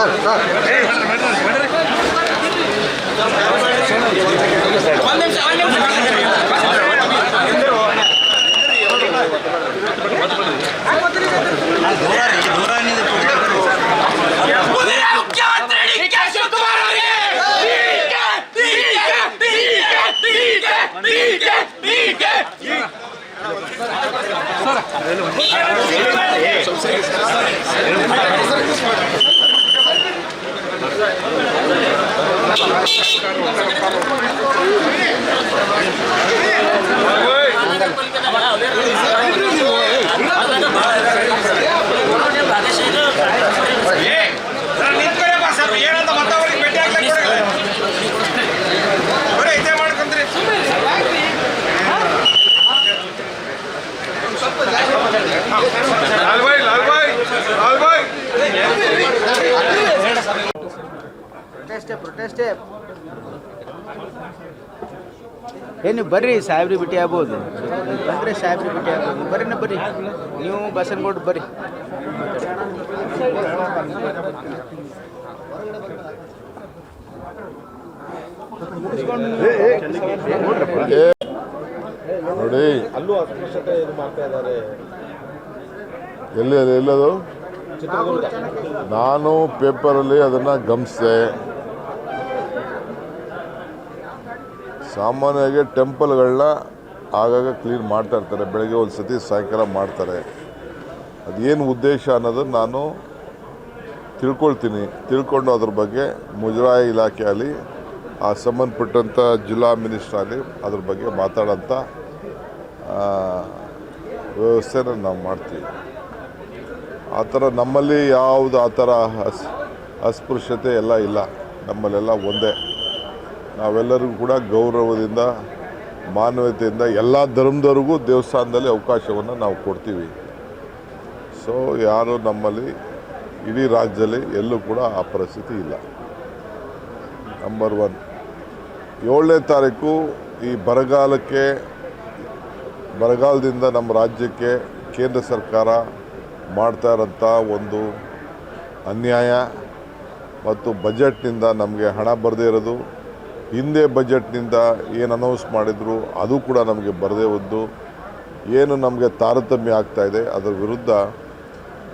Vai, vai. Lalbhai Lalbhai Lalbhai ಪ್ರೊಟೆಸ್ಟೇ ಪ್ರೊಟೆಸ್ಟೇ. ಏ, ನೀವು ಬರ್ರಿ, ಸಾಹೇಬ್ರಿ ಭೇಟಿ ಆಗ್ಬೋದು. ಬಂದರೆ ಸಾಹೇಬ್ರಿ ಭೇಟಿ ಆಗ್ಬೋದು. ಬರ್ರಿನ ಬರ್ರಿ. ನೀವು ಬಸನಗೌಡ ಬರ್ರಿ. ನೋಡಿ. ಅಲ್ಲೂ ಅಸ್ಪೃಶ್ಯತೆ ಇದು ಮಾಡ್ತಾ ಇದ್ದಾರೆ ಎಲ್ಲಿ ಅದು? ಎಲ್ಲದು ನಾನು ಪೇಪರಲ್ಲಿ ಅದನ್ನು ಗಮನಿಸಿದೆ. ಸಾಮಾನ್ಯವಾಗಿ ಟೆಂಪಲ್ಗಳನ್ನ ಆಗಾಗ ಕ್ಲೀನ್ ಮಾಡ್ತಾ ಇರ್ತಾರೆ. ಬೆಳಗ್ಗೆ ಒಂದು ಸತಿ ಸಾಯಂಕಾಲ ಮಾಡ್ತಾರೆ. ಅದೇನು ಉದ್ದೇಶ ಅನ್ನೋದು ನಾನು ತಿಳ್ಕೊಳ್ತೀನಿ. ತಿಳ್ಕೊಂಡು ಅದ್ರ ಬಗ್ಗೆ ಮುಜರಾಯಿ ಇಲಾಖೆಯಲ್ಲಿ ಆ ಸಂಬಂಧಪಟ್ಟಂಥ ಜಿಲ್ಲಾ ಮಿನಿಸ್ಟ್ರಲ್ಲಿ ಅದ್ರ ಬಗ್ಗೆ ಮಾತಾಡೋಂಥ ವ್ಯವಸ್ಥೆನ ನಾವು ಮಾಡ್ತೀವಿ. ಆ ಥರ ನಮ್ಮಲ್ಲಿ ಯಾವುದು ಆ ಥರ ಅಸ್, ಅಸ್ಪೃಶ್ಯತೆ ಎಲ್ಲ ಇಲ್ಲ. ನಮ್ಮಲ್ಲೆಲ್ಲ ಒಂದೇ. ನಾವೆಲ್ಲರಿಗೂ ಕೂಡ ಗೌರವದಿಂದ, ಮಾನವತೆಯಿಂದ ಎಲ್ಲ ಧರ್ಮದವ್ರಿಗೂ ದೇವಸ್ಥಾನದಲ್ಲಿ ಅವಕಾಶವನ್ನು ನಾವು ಕೊಡ್ತೀವಿ. ಸೊ ಯಾರು ನಮ್ಮಲ್ಲಿ, ಇಡೀ ರಾಜ್ಯದಲ್ಲಿ ಎಲ್ಲೂ ಕೂಡ ಆ ಪರಿಸ್ಥಿತಿ ಇಲ್ಲ. ನಂಬರ್ ಒನ್ ಏಳನೇ ತಾರೀಕು ಈ ಬರಗಾಲಕ್ಕೆ, ಬರಗಾಲದಿಂದ ನಮ್ಮ ರಾಜ್ಯಕ್ಕೆ ಕೇಂದ್ರ ಸರ್ಕಾರ ಮಾಡ್ತಾ ಇರೋಂಥ ಒಂದು ಅನ್ಯಾಯ ಮತ್ತು ಬಜೆಟ್ನಿಂದ ನಮಗೆ ಹಣ ಬರದೇ ಇರೋದು ಹಿಂದೆ ಬಜೆಟ್ನಿಂದ ಏನು ಅನೌನ್ಸ್ ಮಾಡಿದ್ರು, ಅದು ಕೂಡ ನಮಗೆ ಬರದೇ ಒದ್ದು ಏನು ನಮಗೆ ತಾರತಮ್ಯ ಆಗ್ತಾ ಇದೆ, ಅದರ ವಿರುದ್ಧ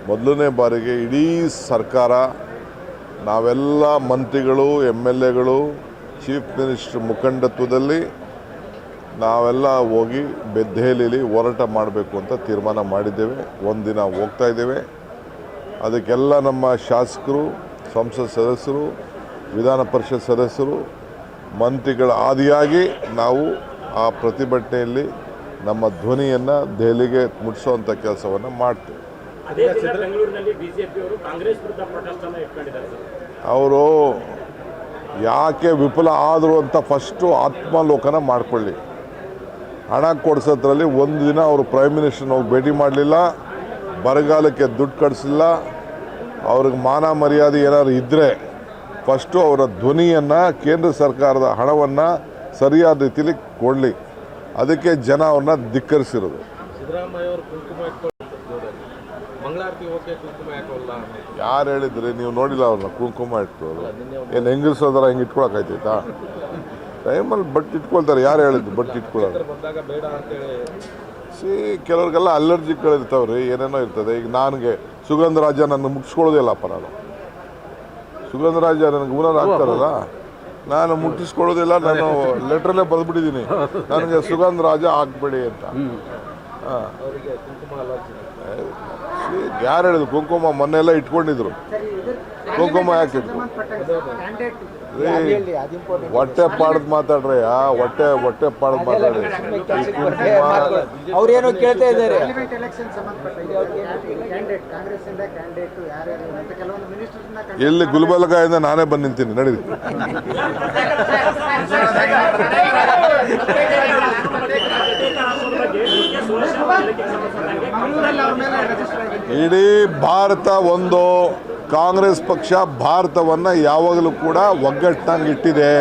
ಮೊದಲನೇ ಬಾರಿಗೆ ಇಡೀ ಸರ್ಕಾರ, ನಾವೆಲ್ಲ ಮಂತ್ರಿಗಳು ಎಂ ಎಲ್ ಎಗಳು ಚೀಫ್ ಮಿನಿಸ್ಟರ್ ಮುಖಂಡತ್ವದಲ್ಲಿ ನಾವೆಲ್ಲ ಹೋಗಿ ದೆಹಲಿಯಲ್ಲಿ ಹೋರಾಟ ಮಾಡಬೇಕು ಅಂತ ತೀರ್ಮಾನ ಮಾಡಿದ್ದೇವೆ. ಒಂದಿನ ಹೋಗ್ತಾ ಇದ್ದೇವೆ. ಅದಕ್ಕೆಲ್ಲ ನಮ್ಮ ಶಾಸಕರು, ಸಂಸತ್ ಸದಸ್ಯರು, ವಿಧಾನ ಪರಿಷತ್ ಸದಸ್ಯರು ಮಂತ್ರಿಗಳ ಆದಿಯಾಗಿ ನಾವು ಆ ಪ್ರತಿಭಟನೆಯಲ್ಲಿ ನಮ್ಮ ಧ್ವನಿಯನ್ನು ದೆಹಲಿಗೆ ಮುಟ್ಟಿಸುವಂಥ ಕೆಲಸವನ್ನು ಮಾಡ್ತೇವೆ. ಅವರು ಯಾಕೆ ವಿಫಲ ಆದರು ಅಂತ ಫಸ್ಟು ಆತ್ಮಾಲೋಕನ ಮಾಡಿಕೊಳ್ಳಿ. ಹಣ ಕೊಡಿಸೋದ್ರಲ್ಲಿ ಒಂದು ದಿನ ಅವರು ಪ್ರೈಮ್ ಮಿನಿಸ್ಟರ್ನ ಹೋಗಿ ಭೇಟಿ ಮಾಡಲಿಲ್ಲ ಬರಗಾಲಕ್ಕೆ ದುಡ್ಡು ಕಳಿಸಿಲ್ಲ ಅವ್ರಿಗೆ ಮಾನ ಮರ್ಯಾದೆ ಏನಾದ್ರು ಇದ್ದರೆ ಫಸ್ಟು ಅವರ ಧ್ವನಿಯನ್ನು ಕೇಂದ್ರ ಸರ್ಕಾರದ ಹಣವನ್ನು ಸರಿಯಾದ ರೀತಿಯಲ್ಲಿ ಕೊಡಲಿ. ಅದಕ್ಕೆ ಜನ ಅವ್ರನ್ನ ಧಿಕ್ಕರಿಸಿರೋದು. ಯಾರು ಹೇಳಿದ್ರಿ ನೀವು ನೋಡಿಲ್ಲ ಅವ್ರನ್ನ ಕುಂಕುಮ ಇಟ್ಕೊಳ್ಳೋದು? ಏನು ಹೆಂಗಸೋದ್ರ ಹಿಂಗೆ ಇಟ್ಕೊಳಕಾಯ್ತೈತಾ ಟೈಮಲ್ಲಿ ಬಟ್ ಇಟ್ಕೊಳ್ತಾರೆ. ಯಾರು ಹೇಳಿದ್ರು ಬಟ್ ಇಟ್ಕೊಳ್ಳೋದು ಸಿ ಕೆಲವ್ರಿಗೆಲ್ಲ ಅಲರ್ಜಿಗಳು ರೀ ಏನೇನೋ ಇರ್ತದೆ. ಈಗ ನನಗೆ ಸುಗಂಧರಾಜ ನನ್ನ ಮುಟ್ಟಿಸ್ಕೊಳ್ಳೋದಿಲ್ಲಪ್ಪ ನಾನು ಸುಗಂಧರಾಜ ನನಗೆ ಓನರ್ ಆಗ್ತಾರಲ್ಲ? ನಾನು ಮುಟ್ಟಿಸ್ಕೊಳ್ಳೋದಿಲ್ಲ ನಾನು ಲೆಟ್ರಲ್ಲೇ ಬರೆದ್ಬಿಟ್ಟಿದ್ದೀನಿ. ನನಗೆ ಹಾಕ್ಬೇಡಿ ಅಂತ. ಹಾಂ. ಅವರಿಗೆ ಕುಂಕುಮ ಅಲರ್ಜಿ ಯಾರು ಹೇಳಿದ್ರು? ಕುಂಕುಮ ಮೊನ್ನೆಲ್ಲ ಇಟ್ಕೊಂಡಿದ್ರು. ಕುಂಕುಮ ಯಾಕೆ ಇಟ್ಕೊ ರೀ, ಹೊಟ್ಟೆ ಪಾಡದ್ ಮಾತಾಡ್ರಿ ಆ ಹೊಟ್ಟೆ ಹೊಟ್ಟೆ ಪಾಡದ್ ಮಾತಾಡ್ರಿ. ಅವ್ರೇನೋ ಕೇಳ್ತಾ ಇದ್ದಾರೆ. ಇಲ್ಲಿ ಗುಲ್ಬಲ್ಗ ಕ್ಯಾಂಡಿಡೇಟ್ ಕಾಂಗ್ರೆಸ್ ಇಂದ ಕ್ಯಾಂಡಿಡೇಟ್ ಯಾರ್ಯಾರು ಅಂತ ಕೆಲವೊಂದು ಮಿನಿಸ್ಟರ್ಸ್ ಎಲ್ಲಿ ಗುಲ್ಬರ್ಗಾಯಿಂದ ನಾನೇ ಬಂದು ನಿಂತೀನಿ ನಡೀರಿ. ಇಡೀ ಭಾರತ ಒಂದು ಕಾಂಗ್ರೆಸ್ ಪಕ್ಷ ಭಾರತವನ್ನು ಯಾವಾಗಲೂ ಕೂಡ ಒಗ್ಗಟ್ಟಾಗಿ ಇಟ್ಟಿದೆ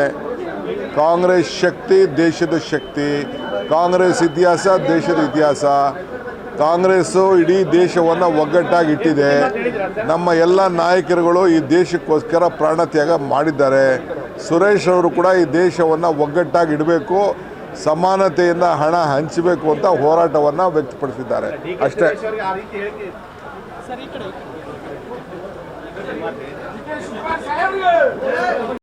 ಕಾಂಗ್ರೆಸ್ ಶಕ್ತಿ ದೇಶದ ಶಕ್ತಿ. ಕಾಂಗ್ರೆಸ್ ಇತಿಹಾಸ ದೇಶದ ಇತಿಹಾಸ. ಕಾಂಗ್ರೆಸ್ಸು ಇಡೀ ದೇಶವನ್ನು ಒಗ್ಗಟ್ಟಾಗಿ ಇಟ್ಟಿದೆ ನಮ್ಮ ಎಲ್ಲ ನಾಯಕರುಗಳು ಈ ದೇಶಕ್ಕೋಸ್ಕರ ಪ್ರಾಣತ್ಯಾಗ ಮಾಡಿದ್ದಾರೆ. ಸುರೇಶ್ ಅವರು ಕೂಡ ಈ ದೇಶವನ್ನು ಒಗ್ಗಟ್ಟಾಗಿ ಇಡಬೇಕು ಸಮಾನತೆಯಿಂದ ಹಣ ಹಂಚಬೇಕು ಅಂತ ಹೋರಾಟವನ್ನು ವ್ಯಕ್ತಪಡಿಸಿದ್ದಾರೆ. ಅಷ್ಟೇ. Ja, ja, ja.